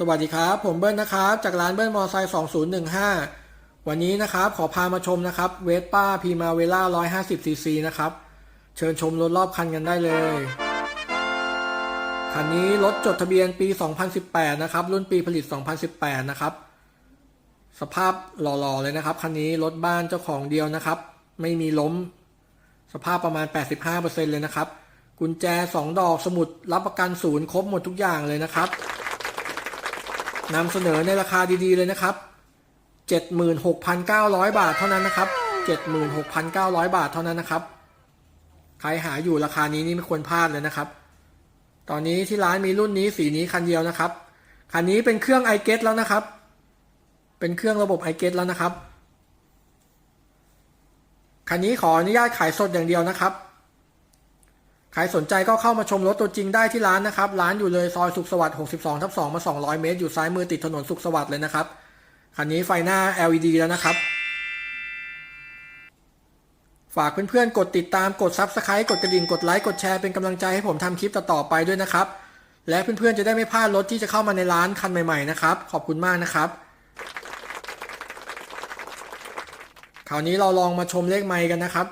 สวัสดีครับ ผมเบิ้ลนะครับ จากร้านเบิ้ลมอไซค์2015 วันนี้นะครับขอพามาชมนะครับเวสป้าพีมาเวล่า150ซีซีนะครับ เชิญชมรถรอบคันกันได้เลย คันนี้รถจดทะเบียนปี 2018 นะครับ รุ่นปีผลิต 2018 นะครับ สภาพหล่อๆเลยนะครับ คันนี้รถบ้านเจ้าของเดียวนะครับ ไม่มีล้ม สภาพประมาณ 85%เลยนะครับ กุญแจ 2 ดอกสมุดรับประกันศูนย์ครบหมดทุกอย่างเลยนะครับ นำเสนอในราคาดีๆเลยนะครับ 76,900 บาทเท่านั้นนะครับ 76,900 บาทเท่านั้นนะครับ ใครหาอยู่ราคานี้นี่ไม่ควรพลาดเลยนะครับ ตอนนี้ที่ร้านมีรุ่นนี้สีนี้คันเดียวนะครับ คันนี้เป็นเครื่อง i g e t แล้วนะครับ เป็นเครื่องระบบ i g e t แล้วนะครับ คันนี้ขออนุญาตขายสดอย่างเดียวนะครับ ครสนใจก็เข้ามาชมรถตัวจริงได้ที่ร้านนะครับ ร้านอยู่เลยซอยสุขสวัสดิ์62ทับ2มา 200 เมตร อยู่ซ้ายมือติดถนนสุขสวัสดิ์เลยนะครับ คันนี้ไฟหน้า LED แล้วนะครับ ฝากเพื่อนๆ กดติดตามกด Subscribe กดกระดิ่งกดไลค์กดแชร์เป็นกำลังใจให้ผมทำคลิปต่อๆไปด้วยนะครับ และเพื่อนๆ จะได้ไม่พลาดรถที่จะเข้ามาในร้านคันใหม่ๆนะครับ ขอบคุณมากนะครับคราวนี้เราลองมาชมเลขไมค์กันนะครับ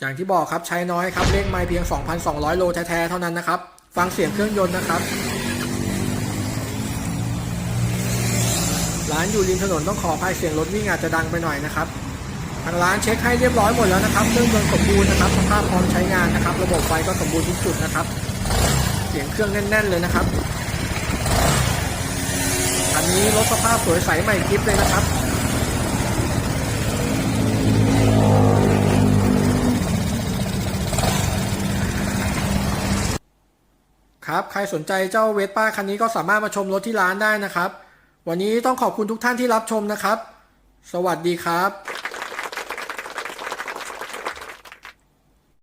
อย่างที่บอกครับใช้น้อยครับเลขไมล์เพียง 2,200 โลแท้ๆเท่านั้นนะครับ ฟังเสียงเครื่องยนต์นะครับ ร้านอยู่ริมถนนต้องขออภัยเสียงรถวิ่งอาจจะดังไปหน่อยนะครับ ทางร้านเช็คให้เรียบร้อยหมดแล้วนะครับ เครื่องยนต์สมบูรณ์นะครับสภาพพร้อมใช้งานนะครับ ระบบไฟก็สมบูรณ์ทุกจุดนะครับ เสียงเครื่องแน่น ๆ เลยนะครับ อันนี้รถสภาพสวยใสใหม่กริฟเลยนะครับ ครับใครสนใจเจ้าเวสป้าคันนี้ก็สามารถมาชมรถที่ร้านได้นะครับ วันนี้ต้องขอบคุณทุกท่านที่รับชมนะครับ สวัสดีครับ